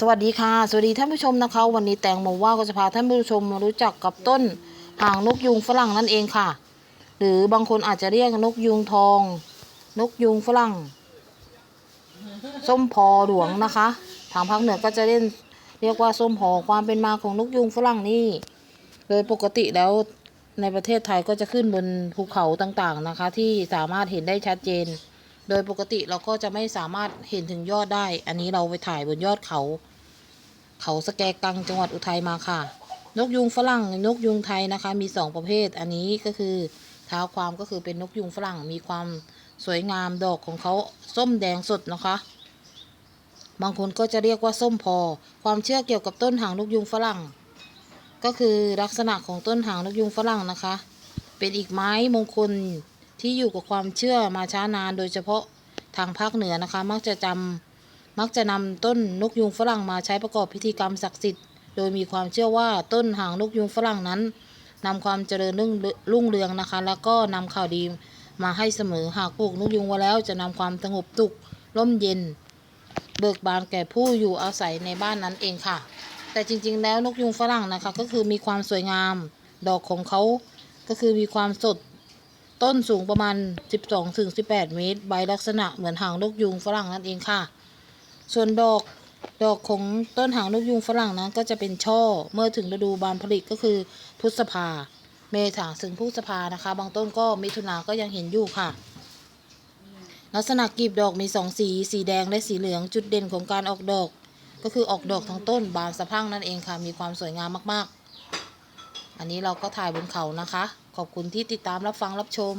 สวัสดีค่ะ สวัสดีท่านผู้ชมนะคะ วันนี้แตงโมว่าก็จะพาท่านผู้ชมมารู้จักกับต้นหางนกยูงฝรั่งนั่นเองค่ะ หรือบางคนอาจจะเรียกนกยูงทอง นกยูงฝรั่ง ส้มพอหลวงนะคะ ทางภาคเหนือก็จะเล่นเรียกว่าส้มพอความเป็นมาของนกยูงฝรั่งนี่ โดยปกติแล้วในประเทศไทยก็จะขึ้นบนภูเขาต่างๆนะคะ ที่สามารถเห็นได้ชัดเจน โดยปกติเราก็จะไม่สามารถเห็นถึงยอดได้ อันนี้เราไปถ่ายบนยอดเขา เขาสแกกังจังหวัดอุทัยมาค่ะ นกยุงฝรั่ง นกยุงไทยนะคะ มีสองประเภท อันนี้ก็คือเท้าความก็คือเป็นนกยุงฝรั่ง มีความสวยงามดอกของเขาส้มแดงสดนะคะ บางคนก็จะเรียกว่าส้มพอ ความเชื่อเกี่ยวกับต้นหางนกยุงฝรั่ง ก็คือลักษณะของต้นหางนกยุงฝรั่งนะคะ เป็นอีกไม้มงคล ที่อยู่กับความเชื่อมาช้านานโดยเฉพาะทางภาคเหนือนะคะ มักจะจำมักจะนำต้นนกยุงฝรั่งมาใช้ประกอบพิธีกรรมศักดิ์สิทธิ์ โดยมีความเชื่อว่าต้นหางนกยุงฝรั่งนั้นนำความเจริญรุ่งรุ่งเรืองนะคะ แล้วก็นำข่าวดีมาให้เสมอหากปลูกนกยุงไว้แล้วจะนำความสงบสุขร่มเย็น เบิกบานแก่ผู้อยู่อาศัยในบ้านนั้นเองค่ะ แต่จริง ๆ แล้วนกยุงฝรั่งนะคะ ก็คือมีความสวยงาม ดอกของเขาก็คือมีความสด ต้นสูงประมาณ 12ถึง18 เมตร ใบลักษณะเหมือนหางนกยุงฝรั่งนั่นเองค่ะ ส่วนดอกดอกของต้นหางนกยุงฝรั่งนั้นก็จะเป็นช่อ เมื่อถึงฤดูบานผลิก็คือพฤษภา เมษาถึงพฤษภานะคะ บางต้นก็มิถุนาก็ยังเห็นอยู่ค่ะ ลักษณะกลีบดอกมีสองสี สีแดงและสีเหลือง จุดเด่นของการออกดอก ก็คือออกดอกทั้งต้นบานสะพรั่งนั่นเองค่ะ มีความสวยงามมากๆ อันนี้เราก็ถ่ายบนเขานะคะ ขอบคุณที่ติดตามรับฟังรับชม